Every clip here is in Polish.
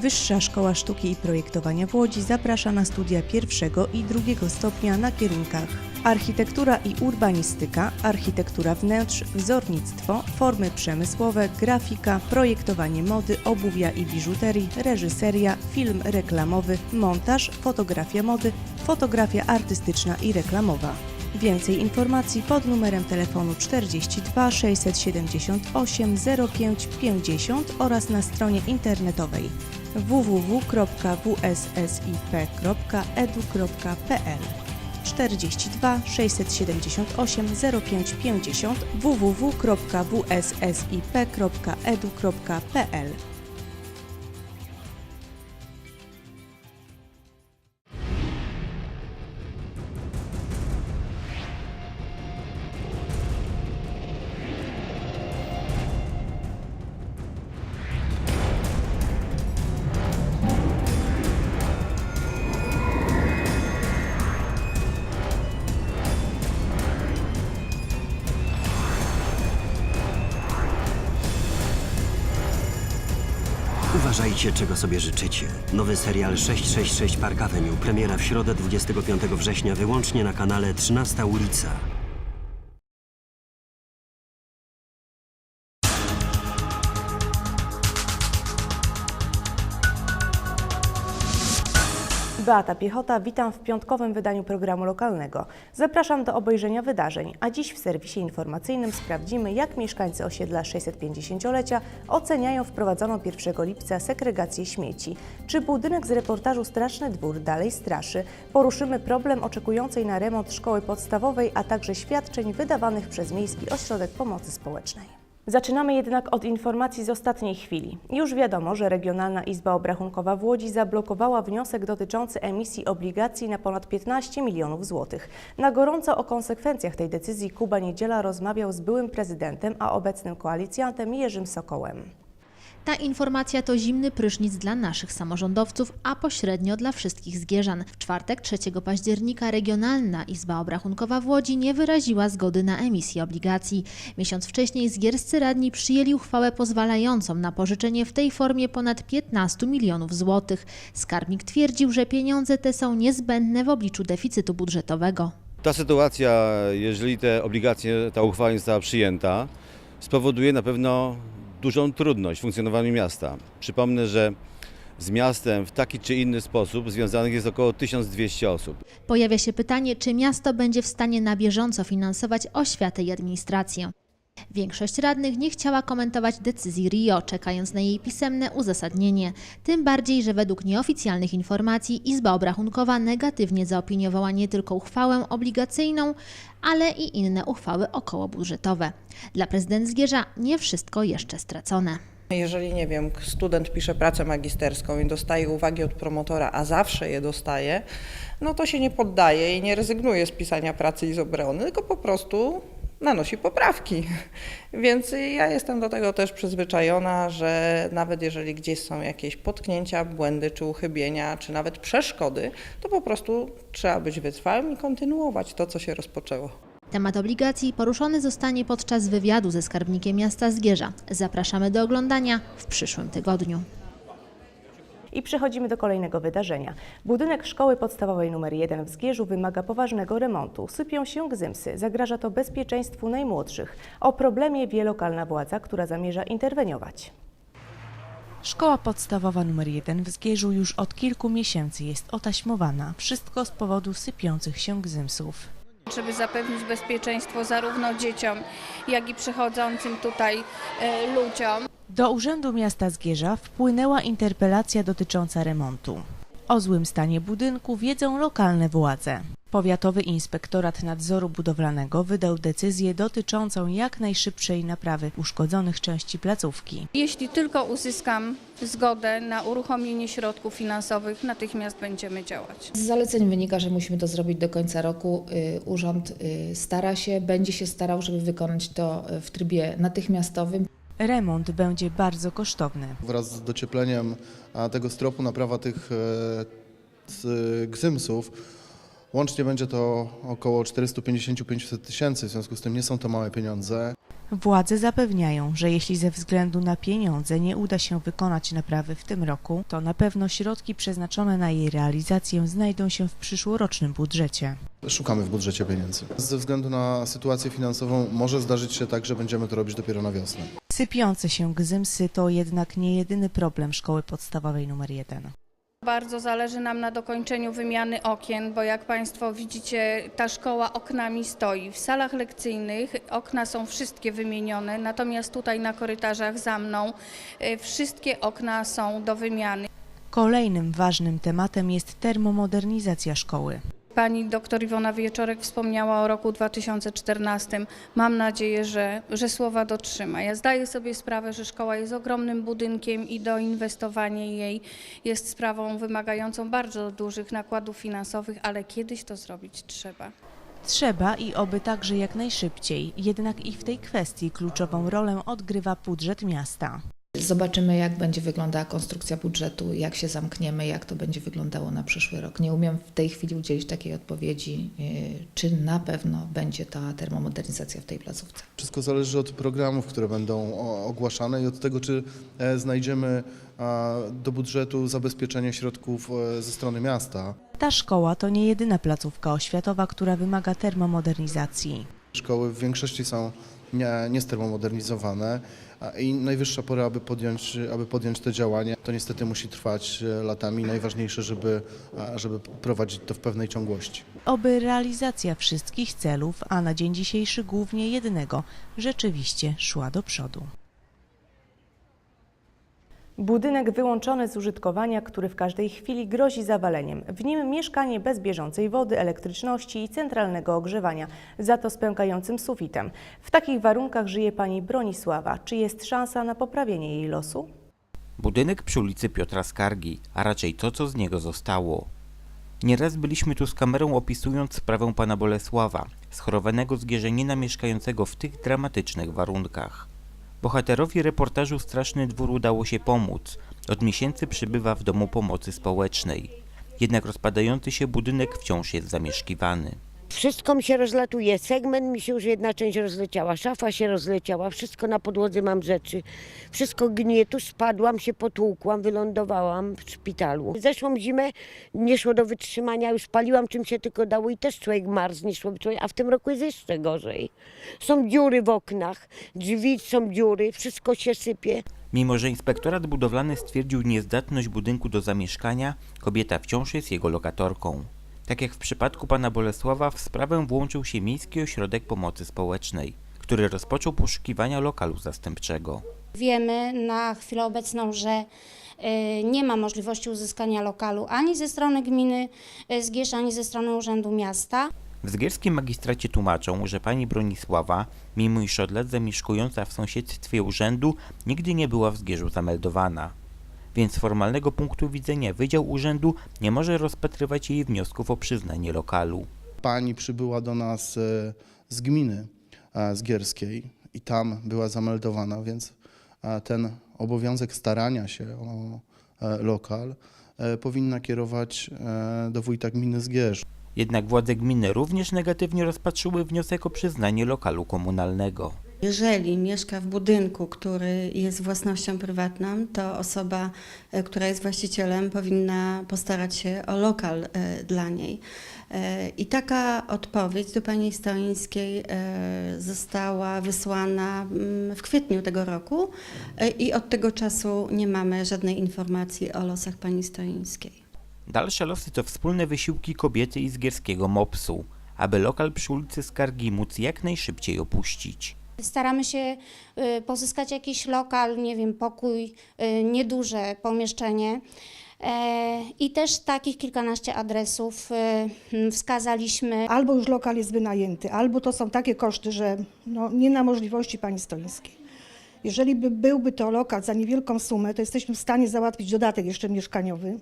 Wyższa Szkoła Sztuki i Projektowania w Łodzi zaprasza na studia pierwszego i drugiego stopnia na kierunkach architektura i urbanistyka, architektura wnętrz, wzornictwo, formy przemysłowe, grafika, projektowanie mody, obuwia i biżuterii, reżyseria, film reklamowy, montaż, fotografia mody, fotografia artystyczna i reklamowa. Więcej informacji pod numerem telefonu 42 678 05 50 oraz na stronie internetowej www.wssip.edu.pl 42 678 05 50 www.wssip.edu.pl czego sobie życzycie. Nowy serial 666 Park Avenue. Premiera w środę 25 września wyłącznie na kanale 13 ulica. Beata Piechota, witam w piątkowym wydaniu programu lokalnego. Zapraszam do obejrzenia wydarzeń, a dziś w serwisie informacyjnym sprawdzimy, jak mieszkańcy osiedla 650-lecia oceniają wprowadzoną 1 lipca segregację śmieci. Czy budynek z reportażu Straszny Dwór dalej straszy? Poruszymy problem oczekującej na remont szkoły podstawowej, a także świadczeń wydawanych przez Miejski Ośrodek Pomocy Społecznej. Zaczynamy jednak od informacji z ostatniej chwili. Już wiadomo, że Regionalna Izba Obrachunkowa w Łodzi zablokowała wniosek dotyczący emisji obligacji na ponad 15 milionów złotych. Na gorąco o konsekwencjach tej decyzji Kuba Niedziela rozmawiał z byłym prezydentem, a obecnym koalicjantem Jerzym Sokołem. Ta informacja to zimny prysznic dla naszych samorządowców, a pośrednio dla wszystkich zgierzan. W czwartek 3 października Regionalna Izba Obrachunkowa w Łodzi nie wyraziła zgody na emisję obligacji. Miesiąc wcześniej zgierscy radni przyjęli uchwałę pozwalającą na pożyczenie w tej formie ponad 15 milionów złotych. Skarbnik twierdził, że pieniądze te są niezbędne w obliczu deficytu budżetowego. Ta sytuacja, jeżeli te obligacje, ta uchwała nie została przyjęta, spowoduje na pewno dużą trudność w funkcjonowaniu miasta. Przypomnę, że z miastem w taki czy inny sposób związanych jest około 1200 osób. Pojawia się pytanie, czy miasto będzie w stanie na bieżąco finansować oświatę i administrację. Większość radnych nie chciała komentować decyzji RIO, czekając na jej pisemne uzasadnienie. Tym bardziej, że według nieoficjalnych informacji Izba Obrachunkowa negatywnie zaopiniowała nie tylko uchwałę obligacyjną, ale i inne uchwały okołobudżetowe. Dla prezydent Zgierza nie wszystko jeszcze stracone. Jeżeli, nie wiem, student pisze pracę magisterską i dostaje uwagi od promotora, a zawsze je dostaje, no to się nie poddaje i nie rezygnuje z pisania pracy i z obrony, tylko po prostu nanosi poprawki. Więc ja jestem do tego też przyzwyczajona, że nawet jeżeli gdzieś są jakieś potknięcia, błędy czy uchybienia, czy nawet przeszkody, to po prostu trzeba być wytrwałym i kontynuować to, co się rozpoczęło. Temat obligacji poruszony zostanie podczas wywiadu ze skarbnikiem miasta Zgierza. Zapraszamy do oglądania w przyszłym tygodniu. I przechodzimy do kolejnego wydarzenia. Budynek szkoły podstawowej nr 1 w Zgierzu wymaga poważnego remontu. Sypią się gzymsy. Zagraża to bezpieczeństwu najmłodszych. O problemie wie lokalna władza, która zamierza interweniować. Szkoła podstawowa nr 1 w Zgierzu już od kilku miesięcy jest otaśmowana. Wszystko z powodu sypiących się gzymsów. żeby zapewnić bezpieczeństwo zarówno dzieciom, jak i przychodzącym tutaj e, ludziom. Do Urzędu Miasta Zgierza wpłynęła interpelacja dotycząca remontu. O złym stanie budynku wiedzą lokalne władze. Powiatowy Inspektorat Nadzoru Budowlanego wydał decyzję dotyczącą jak najszybszej naprawy uszkodzonych części placówki. Jeśli tylko uzyskam zgodę na uruchomienie środków finansowych, natychmiast będziemy działać. Z zaleceń wynika, że musimy to zrobić do końca roku. Y, Urząd y, stara się, będzie się starał, żeby wykonać to y, w trybie natychmiastowym. Remont będzie bardzo kosztowny. Wraz z dociepleniem tego stropu naprawa tych e, gzymsów łącznie będzie to około 450-500 tysięcy, w związku z tym nie są to małe pieniądze. Władze zapewniają, że jeśli ze względu na pieniądze nie uda się wykonać naprawy w tym roku, to na pewno środki przeznaczone na jej realizację znajdą się w przyszłorocznym budżecie. Szukamy w budżecie pieniędzy. Ze względu na sytuację finansową może zdarzyć się tak, że będziemy to robić dopiero na wiosnę. Sypiące się gzymsy to jednak nie jedyny problem szkoły podstawowej nr 1. Bardzo zależy nam na dokończeniu wymiany okien, bo jak Państwo widzicie, ta szkoła oknami stoi. W salach lekcyjnych okna są wszystkie wymienione, natomiast tutaj na korytarzach za mną e, wszystkie okna są do wymiany. Kolejnym ważnym tematem jest termomodernizacja szkoły. Pani doktor Iwona Wieczorek wspomniała o roku 2014. Mam nadzieję, że, że słowa dotrzyma. Ja zdaję sobie sprawę, że szkoła jest ogromnym budynkiem i doinwestowanie jej jest sprawą wymagającą bardzo dużych nakładów finansowych, ale kiedyś to zrobić trzeba. Trzeba i oby także jak najszybciej, jednak i w tej kwestii kluczową rolę odgrywa budżet miasta. Zobaczymy, jak będzie wyglądała konstrukcja budżetu, jak się zamkniemy, jak to będzie wyglądało na przyszły rok. Nie umiem w tej chwili udzielić takiej odpowiedzi, yy, czy na pewno będzie ta termomodernizacja w tej placówce. Wszystko zależy od programów, które będą ogłaszane i od tego, czy e, znajdziemy do budżetu zabezpieczenie środków e, ze strony miasta. Ta szkoła to nie jedyna placówka oświatowa, która wymaga termomodernizacji. Szkoły w większości są nie, niestermomodernizowane a- i najwyższa pora, aby podjąć, aby podjąć te działania. To niestety musi trwać e, latami. Najważniejsze, żeby, żeby prowadzić to w pewnej ciągłości. Oby realizacja wszystkich celów, a na dzień dzisiejszy głównie jednego, rzeczywiście szła do przodu. Budynek wyłączony z użytkowania, który w każdej chwili grozi zawaleniem. W nim mieszkanie bez bieżącej wody, elektryczności i centralnego ogrzewania, za to z pękającym sufitem. W takich warunkach żyje pani Bronisława. Czy jest szansa na poprawienie jej losu? Budynek przy ulicy Piotra Skargi, a raczej to, co z niego zostało. Nieraz byliśmy tu z kamerą opisując sprawę pana Bolesława, schorowanego zgierzenina mieszkającego w tych dramatycznych warunkach. Bohaterowi reportażu Straszny Dwór udało się pomóc. Od miesięcy przybywa w domu pomocy społecznej. Jednak rozpadający się budynek wciąż jest zamieszkiwany. Wszystko mi się rozlatuje, segment mi się już jedna część rozleciała, szafa się rozleciała, wszystko na podłodze mam rzeczy, wszystko gnie, tu spadłam, się potłukłam, wylądowałam w szpitalu. Zeszłą zimę nie szło do wytrzymania, już paliłam czym się tylko dało i też człowiek marzł, nie szło, a w tym roku jest jeszcze gorzej. Są dziury w oknach, drzwi są dziury, wszystko się sypie. Mimo, że inspektorat budowlany stwierdził niezdatność budynku do zamieszkania, kobieta wciąż jest jego lokatorką. Tak jak w przypadku pana Bolesława, w sprawę włączył się Miejski Ośrodek Pomocy Społecznej, który rozpoczął poszukiwania lokalu zastępczego. Wiemy na chwilę obecną, że y, nie ma możliwości uzyskania lokalu ani ze strony gminy y, Zgierz, ani ze strony Urzędu Miasta. W zgierskim magistracie tłumaczą, że pani Bronisława, mimo iż od lat zamieszkująca w sąsiedztwie urzędu, nigdy nie była w Zgierzu zameldowana. Więc z formalnego punktu widzenia Wydział Urzędu nie może rozpatrywać jej wniosków o przyznanie lokalu. Pani przybyła do nas e, z gminy e, zgierskiej i tam była zameldowana, więc e, ten obowiązek starania się o lokal powinna kierować do wójta gminy Zgierz. Jednak władze gminy również negatywnie rozpatrzyły wniosek o przyznanie lokalu komunalnego. Jeżeli mieszka w budynku, który jest własnością prywatną, to osoba, e, która jest właścicielem, powinna postarać się o lokal e, dla niej. E, I taka odpowiedź do pani Stoińskiej została wysłana mm, w kwietniu tego roku i od tego czasu nie mamy żadnej informacji o losach pani Stoińskiej. Dalsze losy to wspólne wysiłki kobiety i zgierskiego MOPS-u, aby lokal przy ulicy Skargi móc jak najszybciej opuścić. Staramy się y, pozyskać jakiś lokal, nie wiem, pokój, y, nieduże pomieszczenie. E, I też takich kilkanaście adresów y, wskazaliśmy. Albo już lokal jest wynajęty, albo to są takie koszty, że no, nie na możliwości pani Stoińskiej. Jeżeli by byłby to lokal za niewielką sumę, to jesteśmy w stanie załatwić dodatek jeszcze mieszkaniowy,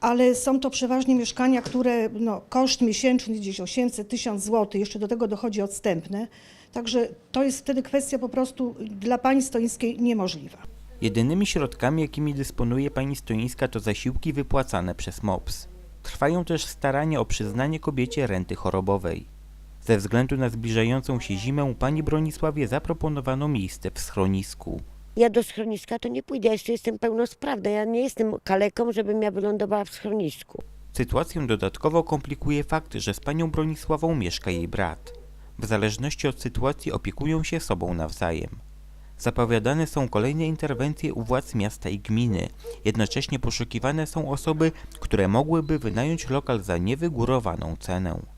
ale są to przeważnie mieszkania, które no, koszt miesięczny gdzieś 800, 1000 zł, jeszcze do tego dochodzi odstępne, także to jest wtedy kwestia po prostu dla pani Stoińskiej niemożliwa. Jedynymi środkami, jakimi dysponuje pani Stoińska, to zasiłki wypłacane przez MOPS. Trwają też starania o przyznanie kobiecie renty chorobowej. Ze względu na zbliżającą się zimę pani Bronisławie zaproponowano miejsce w schronisku. Ja do schroniska to nie pójdę, ja jeszcze jestem pełnosprawna. Ja nie jestem kaleką, żebym ja wylądowała w schronisku. Sytuację dodatkowo komplikuje fakt, że z panią Bronisławą mieszka jej brat. W zależności od sytuacji opiekują się sobą nawzajem. Zapowiadane są kolejne interwencje u władz miasta i gminy. Jednocześnie poszukiwane są osoby, które mogłyby wynająć lokal za niewygórowaną cenę.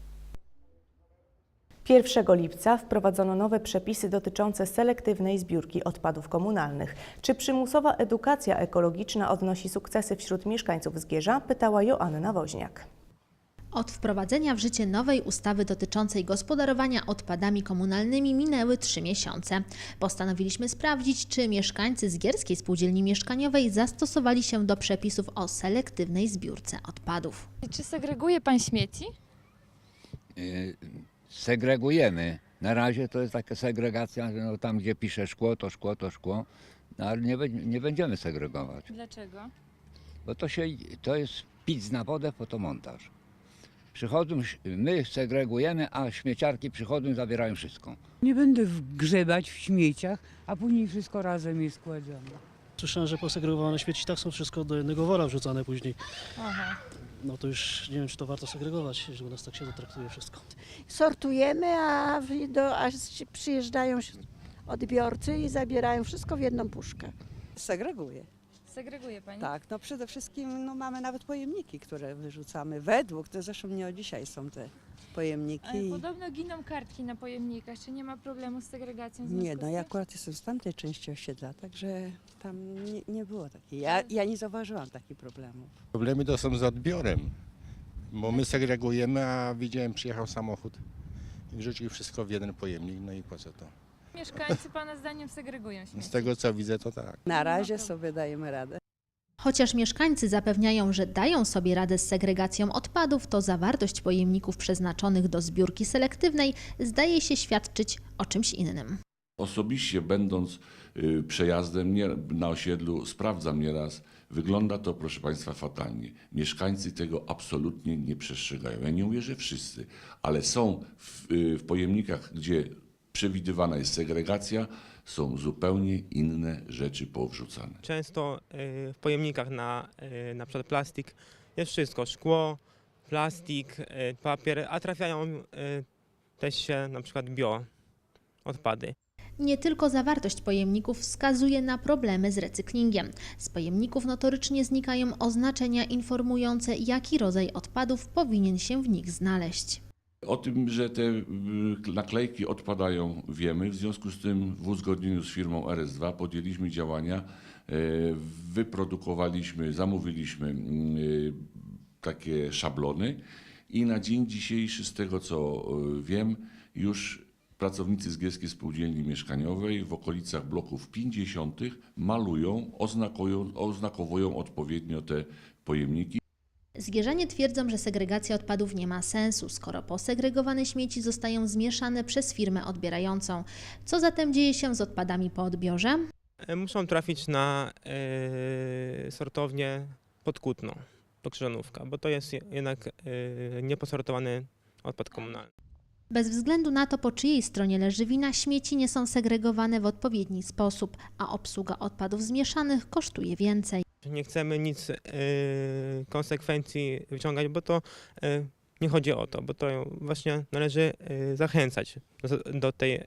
1 lipca wprowadzono nowe przepisy dotyczące selektywnej zbiórki odpadów komunalnych. Czy przymusowa edukacja ekologiczna odnosi sukcesy wśród mieszkańców Zgierza? Pytała Joanna Woźniak. Od wprowadzenia w życie nowej ustawy dotyczącej gospodarowania odpadami komunalnymi minęły trzy miesiące. Postanowiliśmy sprawdzić, czy mieszkańcy Zgierskiej Spółdzielni Mieszkaniowej zastosowali się do przepisów o selektywnej zbiórce odpadów. Czy segreguje pan śmieci? Y, segregujemy. Na razie to jest taka segregacja, że no tam gdzie pisze szkło, to szkło, to szkło, no ale nie, be- nie będziemy segregować, Dlaczego? bo to, się, to jest pic na wodę, fotomontaż. Przychodzą, ś- my segregujemy, a śmieciarki przychodzą i zabierają wszystko. Nie będę grzebać w śmieciach, a później wszystko razem jest składzone. Słyszałem, że posegregowane śmieci tak są wszystko do jednego wora wrzucane później. Aha. No to już nie wiem, czy to warto segregować, że u nas tak się traktuje wszystko. sortujemy, a, w- do, a się- przyjeżdżają odbiorcy i zabierają wszystko w jedną puszkę. Segreguję. Segreguje pani? Tak, no przede wszystkim no, mamy nawet pojemniki, które wyrzucamy według, to zresztą nie od dzisiaj są te pojemniki. Ale podobno giną kartki na pojemnikach. Czy nie ma problemu z segregacją? w Nie, związku no z ja tym? akurat jestem z tamtej części osiedla, także tam nie, nie było takiej, ja, ja nie zauważyłam takich problemów. Problemy to są z odbiorem, bo my segregujemy, a widziałem, przyjechał samochód i wrzucił wszystko w jeden pojemnik, no i po co to? Mieszkańcy pana zdaniem segregują śmieci. Z tego co widzę, to tak. Na razie sobie dajemy radę. Chociaż mieszkańcy zapewniają, że dają sobie radę z segregacją odpadów, to zawartość pojemników przeznaczonych do zbiórki selektywnej zdaje się świadczyć o czymś innym. Osobiście będąc y, przejazdem na osiedlu, sprawdzam nieraz, wygląda to, proszę Państwa, fatalnie. Mieszkańcy tego absolutnie nie przestrzegają. Ja nie że wszyscy, ale są w, y, w pojemnikach, gdzie przewidywana jest segregacja, są zupełnie inne rzeczy powrzucane. Często y, w pojemnikach na y, na przykład plastik jest wszystko, szkło, plastik, y, papier, a trafiają y, też się na przykład bio odpady. Nie tylko zawartość pojemników wskazuje na problemy z recyklingiem. Z pojemników notorycznie znikają oznaczenia informujące, jaki rodzaj odpadów powinien się w nich znaleźć. O tym, że te y, naklejki odpadają, wiemy. W związku z tym w uzgodnieniu z firmą RS2 podjęliśmy działania. y, Wyprodukowaliśmy, zamówiliśmy y, takie szablony i na dzień dzisiejszy, z tego co y, wiem, już pracownicy z Gierskiej Spółdzielni Mieszkaniowej w okolicach bloków 50 malują, oznakowują odpowiednio te pojemniki. Zgierzanie twierdzą, że segregacja odpadów nie ma sensu, skoro posegregowane śmieci zostają zmieszane przez firmę odbierającą. Co zatem dzieje się z odpadami po odbiorze? Y, Muszą trafić na y, sortownię pod Kutną, Krzyżanówka, bo to jest je- jednak y, nieposortowany odpad komunalny. Bez względu na to, po czyjej stronie leży wina, śmieci nie są segregowane w odpowiedni sposób, a obsługa odpadów zmieszanych kosztuje więcej. Nie chcemy nic y, konsekwencji wyciągać, bo to y, nie chodzi o to, bo to właśnie należy y, zachęcać do, tej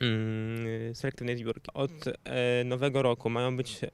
mm, selektywnej zbiórki. Od e, nowego roku mają być e,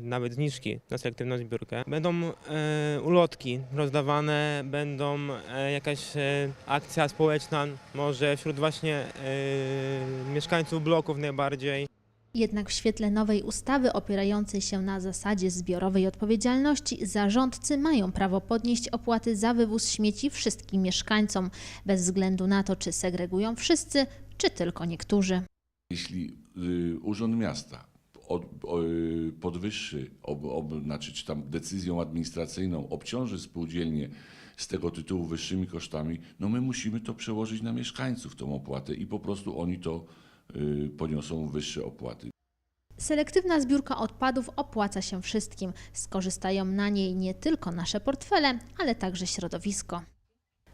nawet zniżki na selektywną zbiórkę. Będą e, ulotki rozdawane, będą e, jakaś e, akcja społeczna, może wśród właśnie e, mieszkańców bloków najbardziej. Jednak w świetle nowej ustawy opierającej się na zasadzie zbiorowej odpowiedzialności zarządcy mają prawo podnieść opłaty za wywóz śmieci wszystkim mieszkańcom, bez względu na to, czy segregują wszyscy, czy tylko niektórzy. Jeśli y, Urząd Miasta od, o, y, podwyższy, ob, ob, znaczy, czy tam decyzją administracyjną obciąży spółdzielnie z tego tytułu wyższymi kosztami, no my musimy to przełożyć na mieszkańców tą opłatę i po prostu oni to poniosą wyższe opłaty. Selektywna zbiórka odpadów opłaca się wszystkim. Skorzystają na niej nie tylko nasze portfele, ale także środowisko.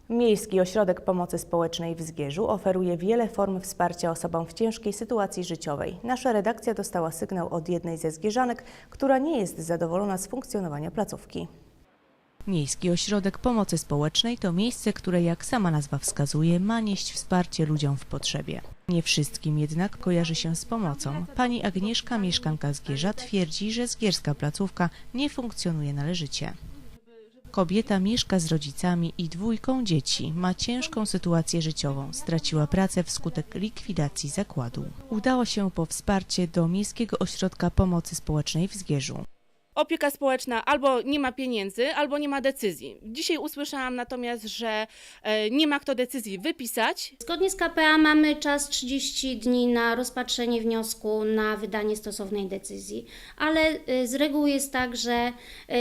Miejski Ośrodek Pomocy Społecznej w Zgierzu oferuje wiele form wsparcia osobom w ciężkiej sytuacji życiowej. Nasza redakcja dostała sygnał od jednej ze zgierzanek, która nie jest zadowolona z funkcjonowania placówki. Miejski Ośrodek Pomocy Społecznej to miejsce, które jak sama nazwa wskazuje, ma nieść wsparcie ludziom w potrzebie. Nie wszystkim jednak kojarzy się z pomocą. Pani Agnieszka, mieszkanka Zgierza, twierdzi, że zgierska placówka nie funkcjonuje należycie. Kobieta mieszka z rodzicami i dwójką dzieci. Ma ciężką sytuację życiową. Straciła pracę wskutek likwidacji zakładu. Udała się po wsparcie do Miejskiego Ośrodka Pomocy Społecznej w Zgierzu. Opieka społeczna albo nie ma pieniędzy, albo nie ma decyzji. Dzisiaj usłyszałam natomiast, że e, nie ma kto decyzji wypisać. Zgodnie z KPA mamy czas 30 dni na rozpatrzenie wniosku na wydanie stosownej decyzji, ale y, z reguły jest tak, że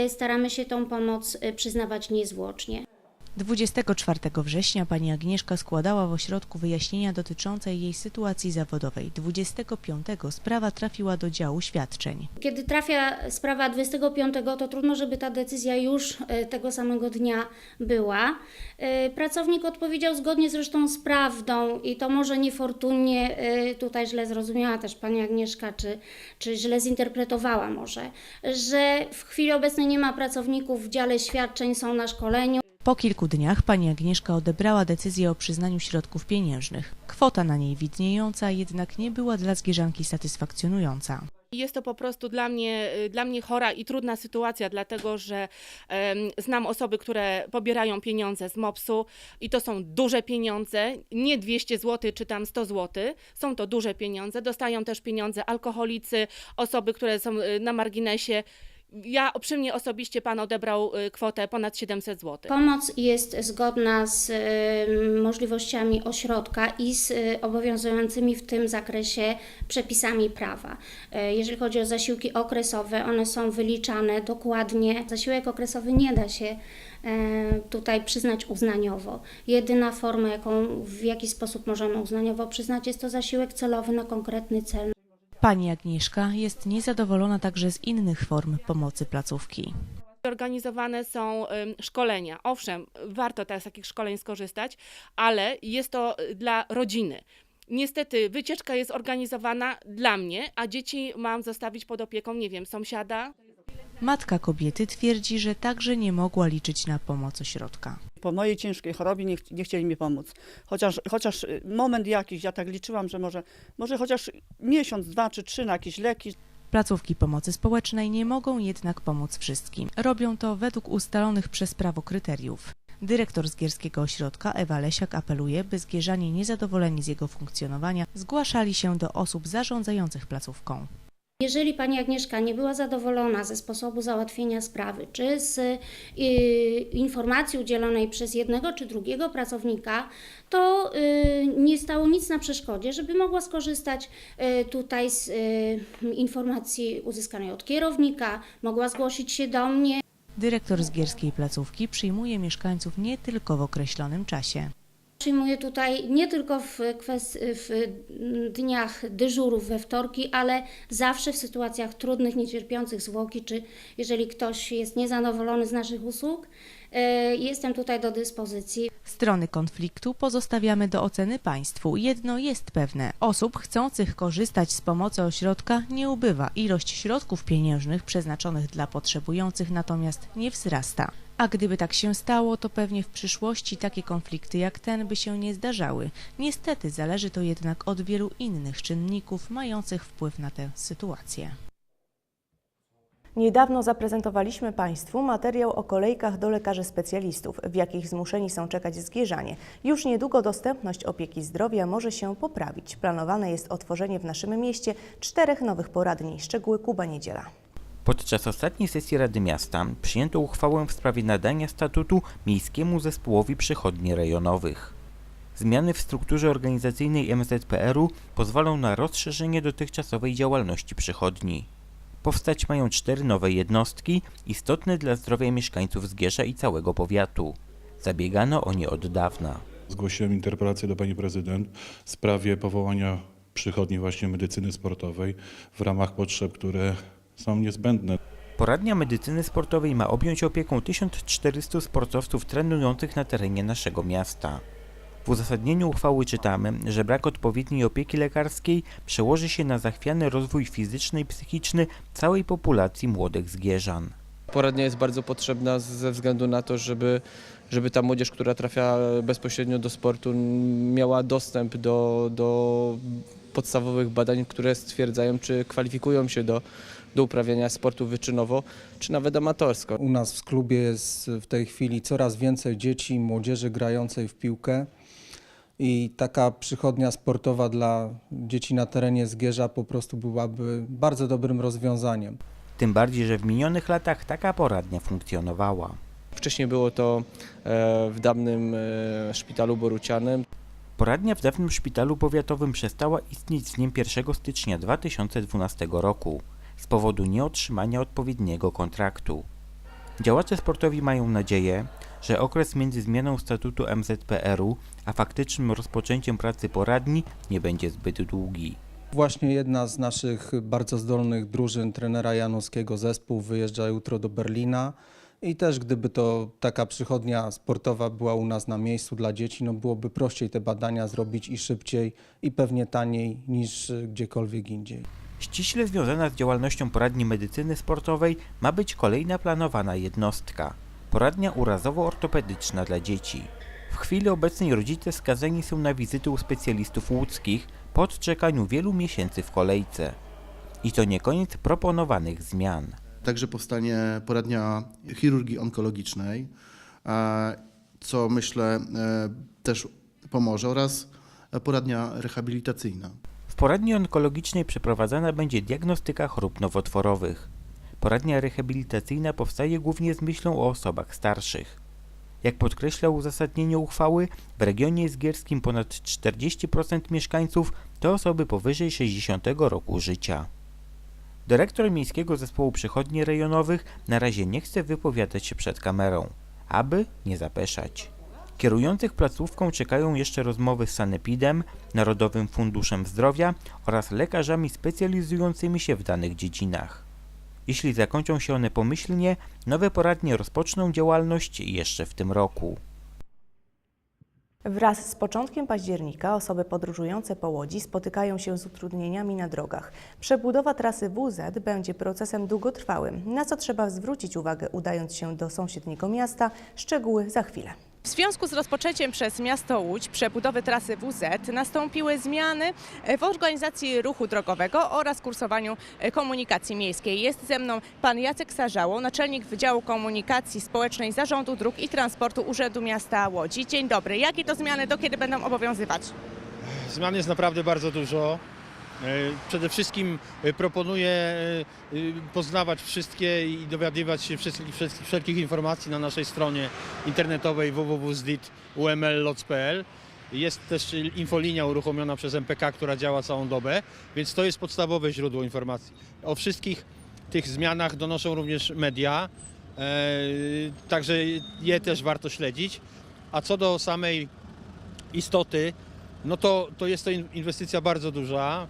y, staramy się tą pomoc przyznawać niezwłocznie. 24 września pani Agnieszka składała w ośrodku wyjaśnienia dotyczące jej sytuacji zawodowej. 25 sprawa trafiła do działu świadczeń. Kiedy trafia sprawa 25, to trudno, żeby ta decyzja już y, tego samego dnia była. Y, Pracownik odpowiedział zgodnie zresztą z prawdą i to może niefortunnie y, tutaj źle zrozumiała też pani Agnieszka, czy, czy źle zinterpretowała może, że w chwili obecnej nie ma pracowników w dziale świadczeń, są na szkoleniu. Po kilku dniach pani Agnieszka odebrała decyzję o przyznaniu środków pieniężnych. Kwota na niej widniejąca jednak nie była dla zgierzanki satysfakcjonująca. Jest to po prostu dla mnie, y, dla mnie chora i trudna sytuacja, dlatego że znam osoby, które pobierają pieniądze z MOPS-u i to są duże pieniądze, nie 200 zł czy tam 100 zł, są to duże pieniądze. Dostają też pieniądze alkoholicy, osoby, które są y, na marginesie. Ja przy mnie osobiście pan odebrał y, kwotę ponad 700 zł. Pomoc jest zgodna z y, możliwościami ośrodka i z y, obowiązującymi w tym zakresie przepisami prawa. Y, Jeżeli chodzi o zasiłki okresowe, one są wyliczane dokładnie. Zasiłek okresowy nie da się y, tutaj przyznać uznaniowo. Jedyna forma, jaką w jaki sposób możemy uznaniowo przyznać, jest to zasiłek celowy na konkretny cel. Pani Agnieszka jest niezadowolona także z innych form pomocy placówki. Organizowane są szkolenia. Owszem, warto teraz z takich szkoleń skorzystać, ale jest to y, dla rodziny. Niestety wycieczka jest organizowana dla mnie, a dzieci mam zostawić pod opieką, nie wiem, sąsiada. Matka kobiety twierdzi, że także nie mogła liczyć na pomoc ośrodka. Po mojej ciężkiej chorobie nie, ch- nie chcieli mi pomóc. Chociaż, chociaż y, moment jakiś, ja tak liczyłam, że może, może chociaż miesiąc, dwa czy trzy na jakieś leki. Placówki pomocy społecznej nie mogą jednak pomóc wszystkim. Robią to według ustalonych przez prawo kryteriów. Dyrektor Zgierskiego Ośrodka Ewa Lesiak apeluje, by zgierzanie niezadowoleni z jego funkcjonowania zgłaszali się do osób zarządzających placówką. Jeżeli pani Agnieszka nie była zadowolona ze sposobu załatwienia sprawy, czy z y, informacji udzielonej przez jednego czy drugiego pracownika, to y, nie stało nic na przeszkodzie, żeby mogła skorzystać y, tutaj z y, informacji uzyskanej od kierownika, mogła zgłosić się do mnie. Dyrektor Zgierskiej placówki przyjmuje mieszkańców nie tylko w określonym czasie. Przyjmuję tutaj nie tylko w, w dniach dyżurów we wtorki, ale zawsze w sytuacjach trudnych, niecierpiących zwłoki, czy jeżeli ktoś jest niezadowolony z naszych usług, y, jestem tutaj do dyspozycji. Strony konfliktu pozostawiamy do oceny państwu. Jedno jest pewne: osób chcących korzystać z pomocy ośrodka nie ubywa. Ilość środków pieniężnych przeznaczonych dla potrzebujących natomiast nie wzrasta. A gdyby tak się stało, to pewnie w przyszłości takie konflikty jak ten by się nie zdarzały. Niestety zależy to jednak od wielu innych czynników mających wpływ na tę sytuację. Niedawno zaprezentowaliśmy Państwu materiał o kolejkach do lekarzy specjalistów, w jakich zmuszeni są czekać zgierzanie. Już niedługo dostępność opieki zdrowia może się poprawić. Planowane jest otworzenie w naszym mieście czterech nowych poradni. Szczegóły Kuba Niedziela. Podczas ostatniej sesji Rady Miasta przyjęto uchwałę w sprawie nadania statutu Miejskiemu Zespołowi Przychodni Rejonowych. Zmiany w strukturze organizacyjnej MZPR-u pozwolą na rozszerzenie dotychczasowej działalności przychodni. Powstać mają cztery nowe jednostki, istotne dla zdrowia mieszkańców Zgierza i całego powiatu. Zabiegano o nie od dawna. Zgłosiłem interpelację do pani prezydent w sprawie powołania przychodni właśnie medycyny sportowej w ramach potrzeb, które są niezbędne. Poradnia medycyny sportowej ma objąć opieką 1400 sportowców trenujących na terenie naszego miasta. W uzasadnieniu uchwały czytamy, że brak odpowiedniej opieki lekarskiej przełoży się na zachwiany rozwój fizyczny i psychiczny całej populacji młodych zgierzan. Poradnia jest bardzo potrzebna ze względu na to, żeby, żeby ta młodzież, która trafia bezpośrednio do sportu, miała dostęp do, do podstawowych badań, które stwierdzają, czy kwalifikują się do, do uprawiania sportu wyczynowo, czy nawet amatorsko. U nas w klubie jest w tej chwili coraz więcej dzieci i młodzieży grającej w piłkę. I taka przychodnia sportowa dla dzieci na terenie Zgierza po prostu byłaby bardzo dobrym rozwiązaniem. Tym bardziej, że w minionych latach taka poradnia funkcjonowała. Wcześniej było to e, w dawnym e, szpitalu borucianym. Poradnia w dawnym szpitalu powiatowym przestała istnieć z dniem 1 stycznia 2012 roku z powodu nieotrzymania odpowiedniego kontraktu. Działacze sportowi mają nadzieję, że okres między zmianą statutu MZPR-u a faktycznym rozpoczęciem pracy poradni nie będzie zbyt długi. Właśnie jedna z naszych bardzo zdolnych drużyn trenera Janowskiego zespół wyjeżdża jutro do Berlina i też gdyby to taka przychodnia sportowa była u nas na miejscu dla dzieci, no byłoby prościej te badania zrobić i szybciej i pewnie taniej niż gdziekolwiek indziej. Ściśle związana z działalnością poradni medycyny sportowej ma być kolejna planowana jednostka poradnia urazowo-ortopedyczna dla dzieci. W chwili obecnej rodzice skazani są na wizyty u specjalistów łódzkich po odczekaniu wielu miesięcy w kolejce. I to nie koniec proponowanych zmian. Także powstanie poradnia chirurgii onkologicznej, e, co myślę e, też pomoże, oraz poradnia rehabilitacyjna. Poradni onkologicznej przeprowadzana będzie diagnostyka chorób nowotworowych. Poradnia rehabilitacyjna powstaje głównie z myślą o osobach starszych. Jak podkreśla uzasadnienie uchwały, w regionie zgierskim ponad 40% mieszkańców to osoby powyżej 60 roku życia. Dyrektor Miejskiego Zespołu Przychodni Rejonowych na razie nie chce wypowiadać się przed kamerą, aby nie zapeszać. Kierujących placówką czekają jeszcze rozmowy z Sanepidem, Narodowym Funduszem Zdrowia oraz lekarzami specjalizującymi się w danych dziedzinach. Jeśli zakończą się one pomyślnie, nowe poradnie rozpoczną działalność jeszcze w tym roku. Wraz z początkiem października osoby podróżujące po Łodzi spotykają się z utrudnieniami na drogach. Przebudowa trasy WZ będzie procesem długotrwałym, na co trzeba zwrócić uwagę udając się do sąsiedniego miasta. Szczegóły za chwilę. W związku z rozpoczęciem przez miasto Łódź przebudowy trasy WZ nastąpiły zmiany w organizacji ruchu drogowego oraz kursowaniu komunikacji miejskiej. Jest ze mną pan Jacek Sarzało, naczelnik Wydziału Komunikacji Społecznej Zarządu Dróg i Transportu Urzędu Miasta Łodzi. Dzień dobry. Jakie to zmiany do kiedy będą obowiązywać? Zmian jest naprawdę bardzo dużo. E, Przede wszystkim e, proponuję e, poznawać wszystkie i dowiadywać się wszystkich, wszelkich informacji na naszej stronie internetowej www.zdit.uml.loc.pl. Jest też infolinia uruchomiona przez MPK, która działa całą dobę, więc to jest podstawowe źródło informacji. O wszystkich tych zmianach donoszą również media, także je też warto śledzić. A co do samej istoty, no to, to jest to in- inwestycja bardzo duża,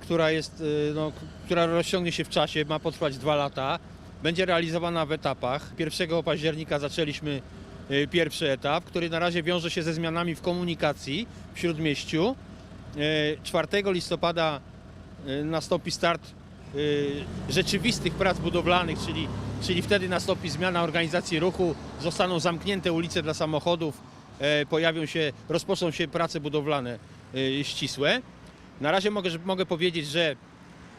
która, jest, e, no, która rozciągnie się w czasie, ma potrwać dwa lata. Będzie realizowana w etapach. 1 października zaczęliśmy e, pierwszy etap, który na razie wiąże się ze zmianami w komunikacji w Śródmieściu. E, 4 listopada e, nastąpi start e, rzeczywistych prac budowlanych, czyli, czyli wtedy nastąpi zmiana organizacji ruchu, zostaną zamknięte ulice dla samochodów, e, pojawią się, rozpoczną się prace budowlane e, ścisłe. Na razie mogę, mogę powiedzieć, że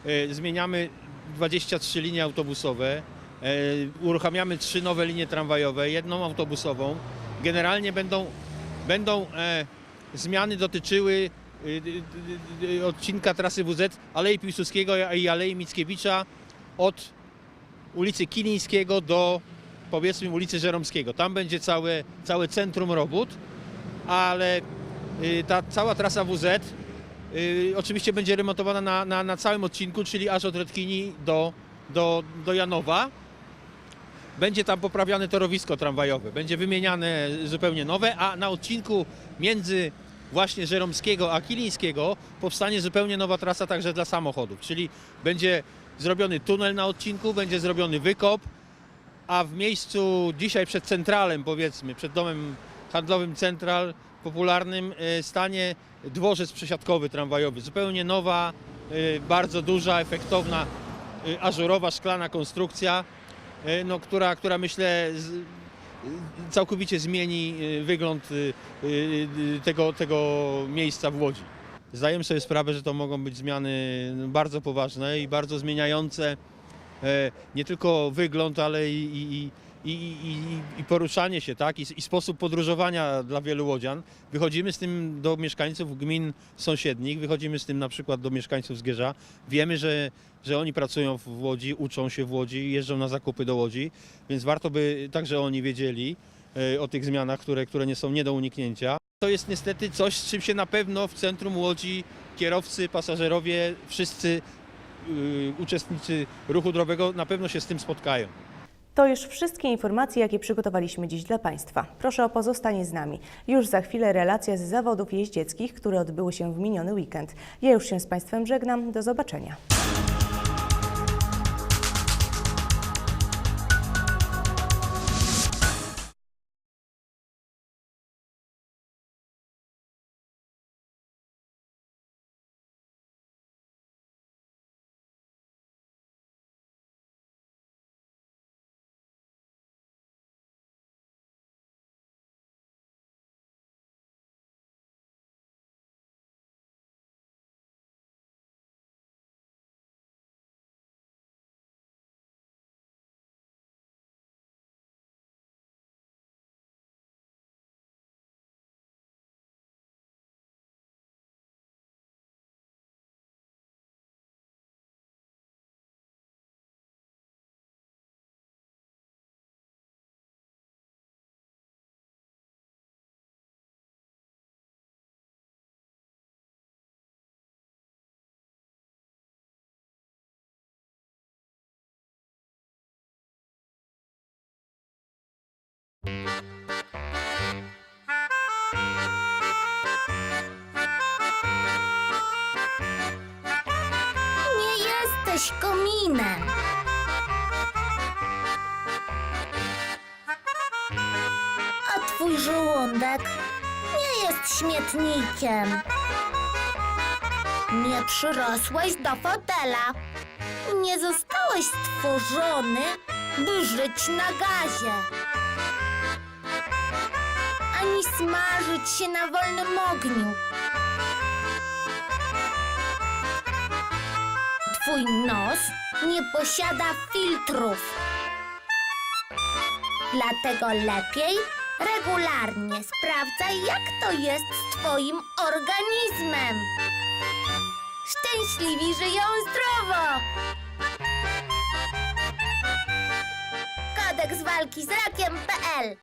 e, zmieniamy 23 linie autobusowe, e, uruchamiamy trzy nowe linie tramwajowe, jedną autobusową. Generalnie będą, będą e, zmiany dotyczyły odcinka trasy WZ Alei Piłsudskiego i Alei Mickiewicza od ulicy Kilińskiego do powiedzmy ulicy Żeromskiego. Tam będzie całe, całe centrum robót, ale ta cała trasa WZ oczywiście będzie remontowana na, na, na całym odcinku, czyli aż od Redkini do, do, do Janowa. Będzie tam poprawiane torowisko tramwajowe, będzie wymieniane zupełnie nowe, a na odcinku między właśnie Żeromskiego a Kilińskiego powstanie zupełnie nowa trasa także dla samochodów, czyli będzie zrobiony tunel na odcinku, będzie zrobiony wykop, a w miejscu dzisiaj przed centralem, powiedzmy, przed domem handlowym Central popularnym e, stanie dworzec przesiadkowy tramwajowy. Zupełnie nowa, e, bardzo duża, efektowna, e, ażurowa, szklana konstrukcja, no, która, która myślę całkowicie zmieni wygląd tego, tego miejsca w Łodzi. Zdajemy sobie sprawę, że to mogą być zmiany bardzo poważne i bardzo zmieniające nie tylko wygląd, ale i, i, i, i, i- poruszanie się, tak? I, i sposób podróżowania dla wielu łodzian. Wychodzimy z tym do mieszkańców gmin sąsiednich, wychodzimy z tym na przykład do mieszkańców Zgierza. Wiemy, że, że oni pracują w Łodzi, uczą się w Łodzi, jeżdżą na zakupy do Łodzi, więc warto by także oni wiedzieli e, o tych zmianach, które, które nie są nie do uniknięcia. To jest niestety coś, z czym się na pewno w centrum Łodzi kierowcy, pasażerowie, wszyscy y, uczestnicy ruchu drogowego na pewno się z tym spotkają. To już wszystkie informacje, jakie przygotowaliśmy dziś dla Państwa. Proszę o pozostanie z nami. Już za chwilę relacja z zawodów jeździeckich, które odbyły się w miniony weekend. Ja już się z Państwem żegnam. Do zobaczenia. Nie jesteś kominem. A twój żołądek nie jest śmietnikiem. Nie przyrosłeś do fotela. Nie zostałeś stworzony, by żyć na gazie. Ani smażyć się na wolnym ogniu. Twój nos nie posiada filtrów. Dlatego lepiej regularnie sprawdzaj, jak to jest z Twoim organizmem. Szczęśliwi żyją zdrowo! Kodeks walki z rakiem.pl